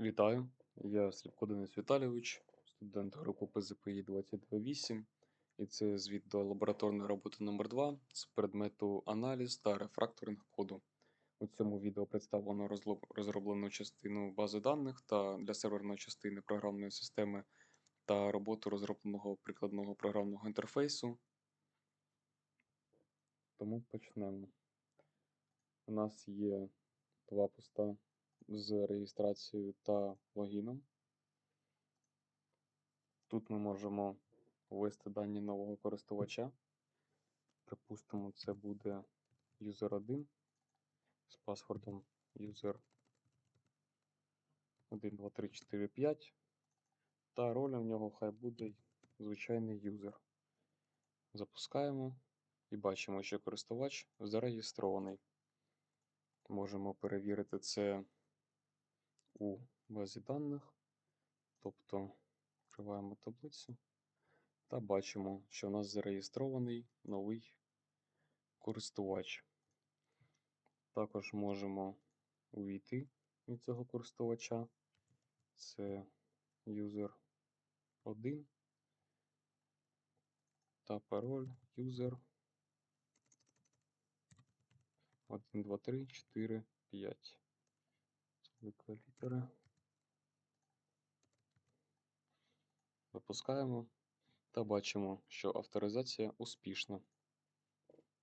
Вітаю, я Сліпко Денис Віталійович, студент групи ПЗПІ 228, і це звіт до лабораторної роботи номер 2 з предмету аналіз та рефракторинг коду. У цьому відео представлено розроблену частину бази даних та для серверної частини програмної системи та роботу розробленого прикладного програмного інтерфейсу. Тому почнемо. У нас є два поста з реєстрацією та логіном. Тут ми можемо ввести дані нового користувача. Припустимо, це буде user 1 з паспортом user 1, 2, 3, 4, 5. Та роль в нього хай буде звичайний юзер. Запускаємо і бачимо, що користувач зареєстрований. Можемо перевірити це у базі даних. Тобто відкриваємо таблицю та бачимо, що у нас зареєстрований новий користувач. Також можемо увійти від цього користувача. Це user 1 та пароль user 1, 2, 3, 4, 5. Звикла літера. Запускаємо та бачимо, що авторизація успішна.